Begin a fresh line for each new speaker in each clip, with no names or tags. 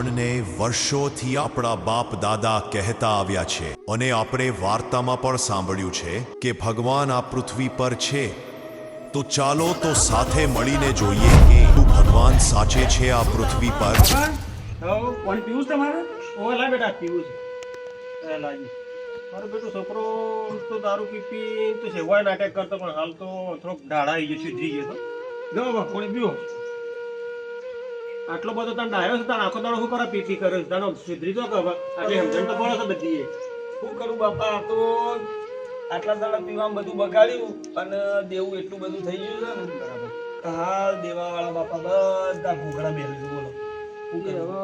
આપણને વર્ષોથી આપણા બાપ દાદા કહેતા આવ્યા છે. અને આપણે વાર્તામાં પણ સાંભળ્યું છે કે ભગવાન આ પૃથ્વી પર છે. તો ચાલો તો સાથે મળીને જોઈએ કે શું ભગવાન સાચે છે આ પૃથ્વી પર?
છે તમારે? બેટા છે. લાજી મારો બેટો છોકરો તો દારૂ પી તો સેવાય નાટક કરતો, પણ હાલ તો થોડોક ઢાળા આવી ગયો સુધરી ગયો તો જો બા પીવો? આટલો બધો તને ડાયો છે તને આખો દાડો શું કરે? પી પી કરે છે. તને સુધરી તો કે આટલી સમજણ તો પડે છે બધી
શું કરું બાપા? આ તો આટલા દાડા પીવામાં બધું બગાડ્યું અને દેવું એટલું બધું થઈ ગયું છે ને? બરાબર. હાલ દેવાવાળા બાપા બધા ભૂખડા બેસી બોલો.
હવે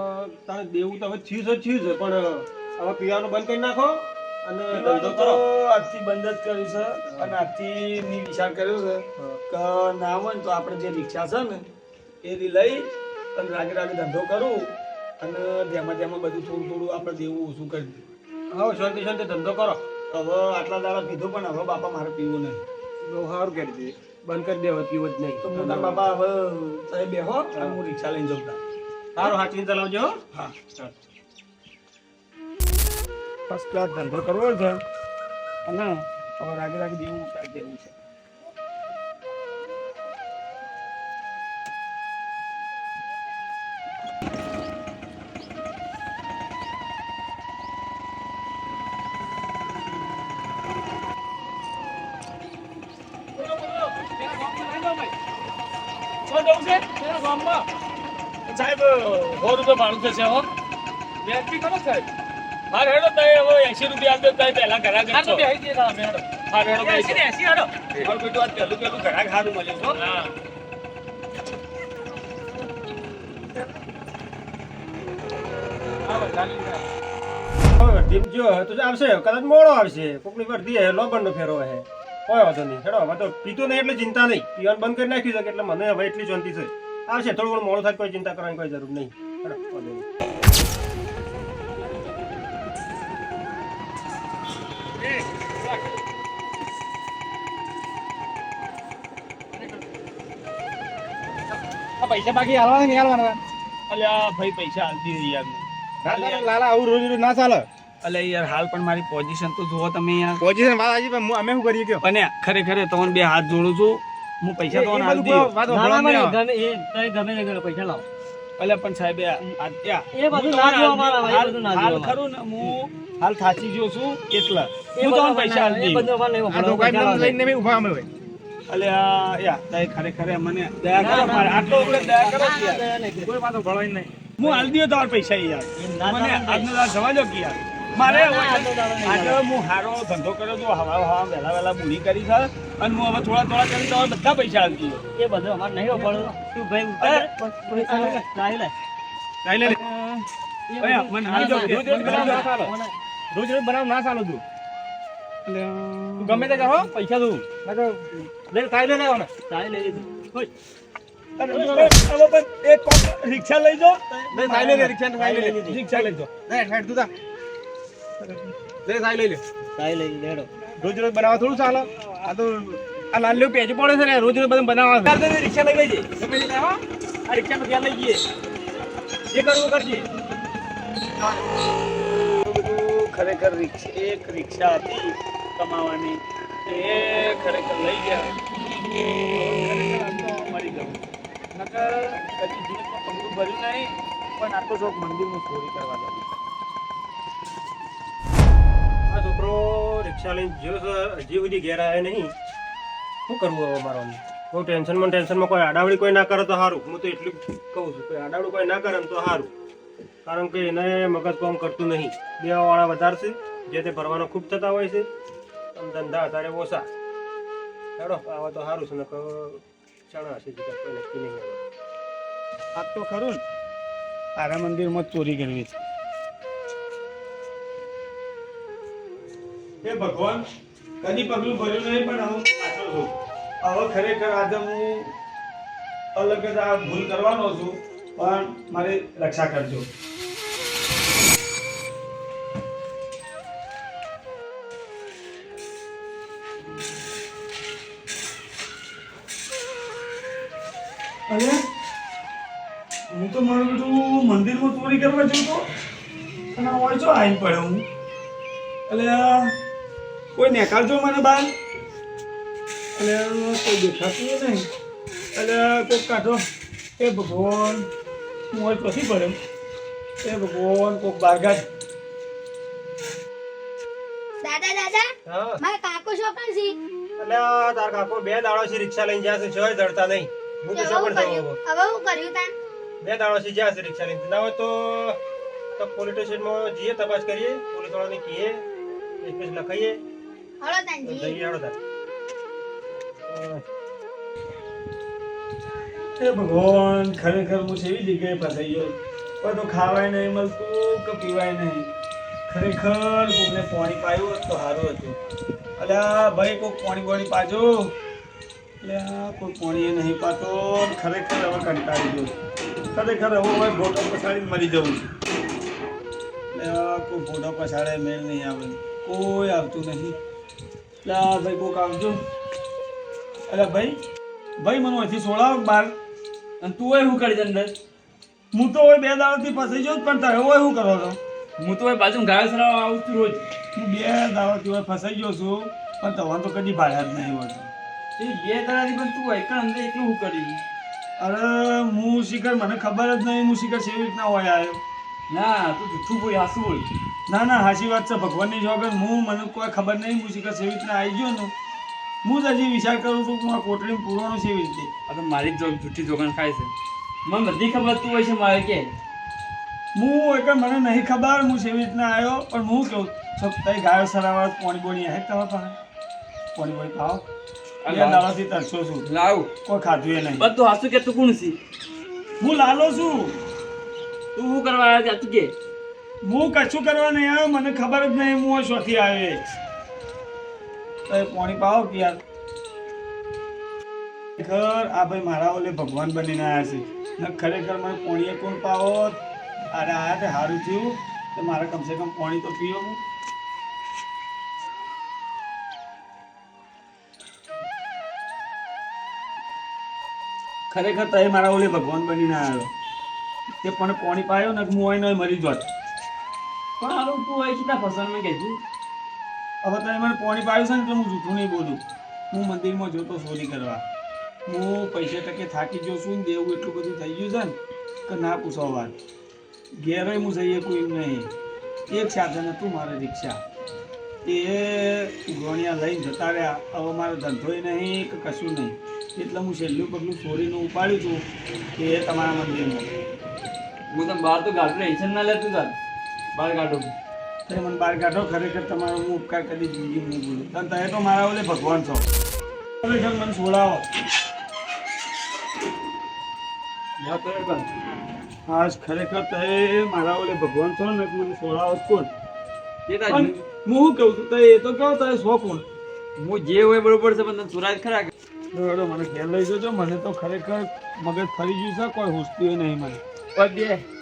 તારે દેવું તો હવે થયું છે થયું છે પણ હવે પીવાનું બંધ કરી નાખો અને ધંધો કરો.
આજથી બંધ જ કર્યું છે અને આજથી ની વિચાર કર્યો છે કે ના હોય ને તો આપણે જે રિક્ષા છે ને એ લઈ અને રાગે રાગે ધંધો કરું અને જેમાં જેમાં બધું થોડું થોડું આપણે દેવું ઓછું કરી દઉં
હવે શાંતિ શાંતિ ધંધો કરો.
હવે આટલા દાડા પીધો પણ હવે બાપા મારે પીવું નહીં.
બહુ સારું કરી દે બંધ કરી દેવો હવે પીવો જ નહીં.
તો મોટા બાપા હવે સાહેબ બેહો અને હું રિક્ષા લઈને જઉં તા.
સારું હાચવીને ચલાવજો હો.
હા.
ફર્સ્ટ ક્લાસ ધંધો કરવો છે. અને હવે રાગે રાગે દેવું ઉતારી દેવું છે.
સાહેબ સો રૂપિયા ભાડું થશે હો. વ્યાજબી કરો સાહેબ હા હેડો તય હવે એસી રૂપિયા આપજો તય પહેલા જ છો. હા હેડો એસી એસી હેડો મારું બેટું આજ પહેલું પહેલું ઘરાક સારું મળ્યું છો. હા.
હવે ટીમ જો તો જ આવશે કદાચ મોડો આવશે. કોકની વર્ધી લોબન નો ફેરો હે. કોઈ વાંધો નહીં. હેડો હવે તો પીતો નહીં એટલે ચિંતા નહીં. પીવાનું બંધ કરી નાખ્યું છે એટલે મને હવે એટલી શાંતિ છે. આવશે થોડું ઘણું મોડું થાય કોઈ ચિંતા કરવાની કોઈ જરૂર નહીં. હેડો વાંધો નહીં.
પૈસા બાકી હાલવાના નહીં હાલવાના? અલ્યા ભાઈ પૈસા હાલતી રહી યાર.
લાલા આવું રોજ રોજ ના ચાલે.
અલે યાર હાલ પણ મારી પોઝિશન તો જુઓ તમે યાર.
પોઝિશન વાત આજે પણ અમે શું કરીએ કે
અને ખરેખર તમને બે હાથ જોડું છું. હું પૈસા તો ના દઉં
વાત
અલે પણ સાહેબ
એ બધું ના
જો
જોવા મારા ભાઈ,
હાલ-
બધું ના
હાલ ખરું ને હું હાલ થાચી ગયો છું એટલા. હું
તો
પૈસા
એ
દઉં.
અમારે
આ તો
વપરાય.
લઈને મે ઊભા અમે હોય.
અલ્યા યા તય ખરેખર મને દયા કરો મારે આટલો વખત દયા કરો
કોઈ વાતો ભળવાય નહીં.
હું હાલ દઉં તાર પૈસા યાર. મને આજનો દાર જવા કે યાર મારે આજે હું હારો ધંધો કર્યો તો હવા હવા વહેલા વહેલા બુરી કરી છે. અને હું હવે થોડા થોડા કરી તો બધા પૈસા આપી
એ બધું અમારે નહીં વપરાય. તું ભાઈ ઉતાર. પૈસા લે. લાવી લે.
લઈ. રોજ રોજ બનાવ ના ચાલે. તું. તું ગમે તે કરો પૈસા દઉં. મેં તો લે કાઈ લે લેવાના
લાવી લઈ લીધું.
રિક્ષા લઈ જાઓ
લઈ રિક્ષા લઈ લે
રિક્ષા લઈ જાઓ
લે સાઈ લઈ લે.
સાઈ લઈ લેડો
રોજ રોજ બનાવવા થોડું ચાલે? આ તો આ લાલ્યો પેજ પડે છે ને રોજ રોજ બધું બનાવવા
તો રિક્ષા લઈ લેજે. તે લેવા? આ રિક્ષા માં ધ્યાન લઈ જઈએ. જે કરવું કરજે. ખરેખર રિક્ષા એક રિક્ષા હતી કમાવાની. એ ખરેખર લઈ ગયા. મરી ગયું. નકર કદી જીવનમાં પગલું ભર્યું નહીં પણ આ તો શોખ મંદિરમાં ચોરી કરવા
આ છોકરો રિક્ષા લઈને જો હજી સુધી ઘેર આવ્યો નહીં. શું કરવું હવે મારો બહુ ટેન્શનમાં ટેન્શનમાં કોઈ આડાવડી કોઈ ના કરે તો સારું. હું તો એટલું કહું છું, કોઈ અડાવડું કોઈ ના કરે તો સારું. કારણ કે એને મગજ કામ કરતું નહીં. દેવાવાળા વધારે છે જે તે ભરવાનો ખૂબ થતા હોય છે, અને ધંધા અત્યારે ઓછા. ચાલો આવા તો સારું છે ને ચણા હશે નક્કી નહીં. આવે
આ તો ખરું ને. તારા મંદિરમાં ચોરી કરવી છે.
હે ભગવાન, કદી પગલું ભર્યું નહીં, પણ હું પાછો છું. હવે ખરેખર આજે હું અલગ જ આ ભૂલ કરવાનો છું, પણ મારી રક્ષા કરજો. અરે, હું તો મારું બધું મંદિરમાં ચોરી કરવા જતો, અને હોય છો આવીને પડ્યો હું. એટલે કોઈ નેકાળજો મને બહાર એટલે કોઈ દેખાતું નહીં. એટલે કોઈક કાઢો. એ ભગવાન હું હોય પછી પડ્યો એ ભગવાન કોઈક બહાર કાઢ.
દાદા દાદા મારા કાકો શોપન છે.
એટલે તાર કાકો બે દાડોથી રિક્ષા લઈને જ્યાં છે છોય દડતા નહીં. હું તો
હવે હું કર્યું? તાન?
બે જ્યાં છે રિક્ષા લઈને. ના હોય તો તો પોલીસ સ્ટેશનમાં જઈએ તપાસ કરીએ. પોલીસ વાળાને કહીએ લખાઈએ.
હળો તાન
તો
જી
જઈએ હેડો તાર
હે ભગવાન ખરેખર હું છે એવી જગ્યાએ ફસાઈ ગયો કોઈ તો ખાવાય નહીં મળતું કે પીવાય નહીં ખરેખર કોકને પાણી પાયું હોત તો સારું હતું. અલ્યા, ભાઈ, કોક પાણી પાણી પાજો. અલ્યા, કોઈ પાણી નહીં પાતો. ખરેખર હવે કંટાળી ગયો. ખરેખર હવે હવે ફોટો પછાડીને મરી જવું છું. અલ્યા, કોઈ ફોટો પછાડે મેળ નહીં આવે. કોઈ આવતું નહીં. અલ્યા ભાઈ કોક આવજો અલ્યા ભાઈ ભાઈ મને અહીંથી સોળાવ બાર.
અને તું હોય શું કરી અંદર?
હું તો હોય બે દાડાથી ફસાઈ ગયો પણ તારે હોય શું કરો છો?
હું તો હોય બાજુ ઘાસ સરાવવા આવું છું રોજ.
હું બે દાડાથી હોય ફસાઈ ગયો છું પણ તમારે તો કદી ભાડ્યા જ નહીં હોય.
એ બે દાડાથી પણ તું હોય કે અંદર એકલું શું કર્યું
અરે હું શિખર મને ખબર જ નહીં હું શિખર કેવી રીતના હોય આવ્યો
ના તું જુઠ્ઠું બોલ હાસું બોલ.
ના ના સાચી વાત છે. ભગવાનની જોગન હું મને કોઈ ખબર નહીં હું શિખર કેવી રીતના આવી ગયો ને હું જ હજી વિચાર કરું છું કે હું આ કોટડી પૂરવાનું છે એવી રીતે.
આ મારી જ જૂઠી જોગણ ખાય છે. મને બધી ખબર તું હોય છે મારે કે.
હું એક મને નહીં ખબર હું સેવી રીતના આવ્યો પણ હું કહું છો તઈ ગાયો સરાવાર પોણી બોણી હે તમારા પાસે? પોણી બોણી ખાવ બે દાડાથી તરસો છું.
લાવ.
કોઈ ખાધું એ નહીં.
બધું હાસું કે તું કોણ છે?
હું લાલો છું.
તું શું કરવા આવ્યા તું કે?
હું કશું કરવા નહીં આવ્યો, મને ખબર જ નહીં, હું શોથી આવ્યો એ પાણી પાવો કે યાર ખરેખર આ ભાઈ મારા ઓલે ભગવાન બનીને આવ્યા છે. ને ખરેખર મને પાણીએ કોણ પાવો? અરે આયા તે સારું થયું. તો મારે કમસે કમ પાણી તો પીવો હું. ખરેખર તય મારા ઓલે ભગવાન બનીને આવ્યો તે પણ પાણી પાયો ને હું હોય મરી જોત
પણ હારું તું હોય કેટલા ફસલમાં કે તું?
હવે તમે મને પોણી પાડ્યું છે ને એટલે હું જૂઠું નહીં બોલું. હું મંદિરમાં જોતો ચોરી કરવા. હું પૈસે ટકે થાકી ગયો છું ને દેવું એટલું બધું થઈ ગયું છે ને કે ના પૂછો વાત. ઘેરે હું જઈએ કોઈ નહીં. એક સાધન હતું મારે રિક્ષા. એ ગોણિયા લઈને જતા રહ્યા. હવે મારો ધંધોય નહીં કે કશું નહીં. એટલે હું છેલ્લું પગલું ચોરીનું ઉપાડ્યું છું કે એ તમારા મંદિરમાં.
હું તમે બહાર તો ગાડું ટેન્શન ના લેતું તાર. બહાર કાઢો.
તમે મને બહાર કાઢો ખરેખર તમારો હું ઉપકાર કદી જિંદગી નહીં ભૂલું કારણ તમે તો મારા ઓલે ભગવાન છો. ખરેખર મને છોડાવો
કરે
હા ખરેખર તે મારા ઓલે ભગવાન છો ને મને છોડાવો કોણ? હું શું કહું છું તો એ તો કહો તારે સો કોણ?
હું જે હોય બરોબર છે પણ સુરાજ ખરા
મને ઘેર લઈ જજો મને તો ખરેખર મગજ ફરી ગયું છે કોઈ હુસતું નહીં મને.
બે.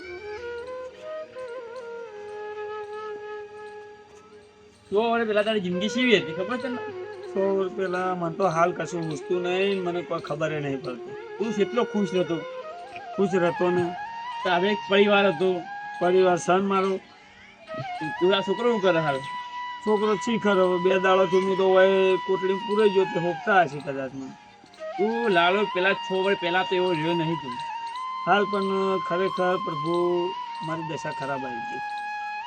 તો વડે પેલા તારી જિંદગી સીવી હતી ખબર છે ને
સો પેલા મને તો હાલ કશું હુસતું નહીં મને કોઈ ખબર નહીં પડતી.
તું કેટલો ખુશ હતો
ખુશ રહેતો ને.
તારે એક પરિવાર હતો.
પરિવાર સન મારો.
તું આ છોકરો શું કરે હાલ?
છોકરો શીખર હવે બે દાડોથી હું તો હોય કોટડી પૂરે ગયો તે હોપતા હશે કદાચ મને
તું લાલો પેલા છ વર્ષ પહેલાં તો એવો રહ્યો નહીં તું.
હાલ પણ ખરેખર પ્રભુ મારી દશા ખરાબ આવી ગઈ.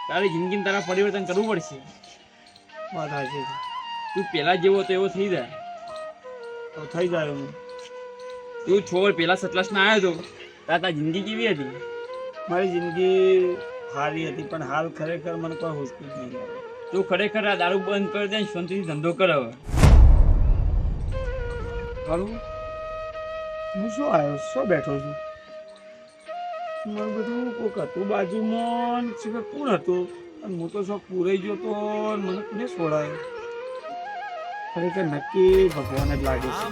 તારી જિંદગીમાં તારા પરિવર્તન કરવું પડશે.
વાત સાચી
તું પેલા જેવો તો એવો થઈ જાય.
તો થઈ જાય હું
તું છોડ પેલા સતલાસમાં આવ્યો હતો તાર તારી જિંદગી કેવી હતી?
મારી જિંદગી સારી હતી પણ હાલ ખરેખર મને કોઈ હોસ્પિટલ નહીં
તું ખરેખર આ દારૂ બંધ કરી દે શાંતિથી ધંધો કર હવે.
હાલું? હું શું આવ્યો? શું બેઠો છું? મારું બધું કોક હતું બાજુમાં સિવાય કોણ હતું. અને હું તો શોખ પૂરાઈ ગયો તો મને કોને છોડાયો? ખરેખર નક્કી ભગવાન જ લાગે છે.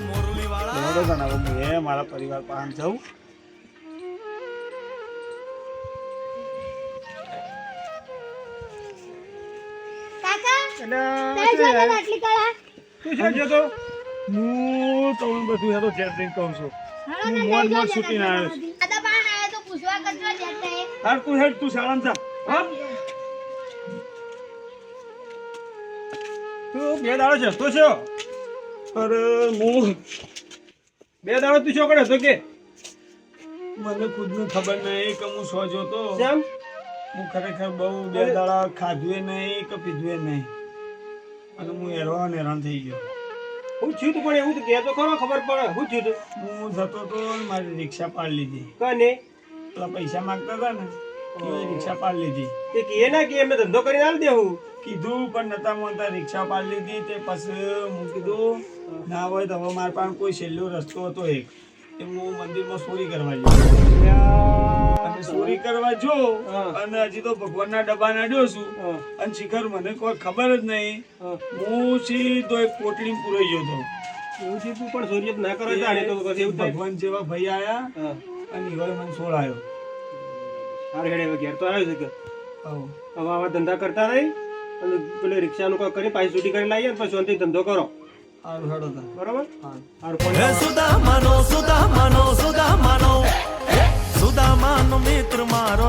ને હું એ મારા પરિવાર પાસે જાઉં. હું તમને બધું હેરો જેટ ડ્રિંક કહું છું. હું
મોડ
મોજ છૂટીને આવ્યો છું.
આવ્યો તો જતા
હેડ તું શાળામાં જા હમ.
તું બે દાડો છે તો છો.
અરે હું
બે દાડો તું છોકડે તો કે?
મને ખુદને ખબર નહીં કે હું સો જોતો.
કેમ
હું ખરેખર બહુ બે દાડા ખાધુએ નહીં કે પીધુએ નહીં. અને હું હેરાન હેરાન થઈ ગયો.
હું છું પડે એવું તો કે તો ખરો ખબર પડે. હું છું
હું જતો તો મારી રિક્ષા પાડી લીધી.
કને?
પેલા પૈસા માંગતા હતા ને એ રિક્ષા પાડી લીધી.
તે કે ના કે એમને ધંધો કરીને આલ દેવું
કીધું પણ નતા મોતા રિક્ષા પાડી લીધી તે પછી હું કીધું ના હોય તો હવે મારા પાસે કોઈ છેલ્લો રસ્તો હતો એક. તે હું મંદિરમાં ચોરી કરવા અને ચોરી કરવા જો અને હજી તો ભગવાનના ડબ્બા નાડ્યો છું. અને શિખર મને કોઈ ખબર જ નહીં.
હા.
સીધો એક પોટલી પૂરાઈ ગયો હતો.
એવું પણ ચોરી ના કરો
ભગવાન જેવા ભાઈ આયા.
ધંધા કરતા રહી અને પેલી રિક્ષાનું કોઈ કરી પાછી સુધી કરી લાવીએ પછી અંતિમ ધંધો કરો.
બરોબર હેડો
બરાબર?
સારું
સુદામાનો સુદામાનો સુદામાનો સુદામાનો મિત્ર મારો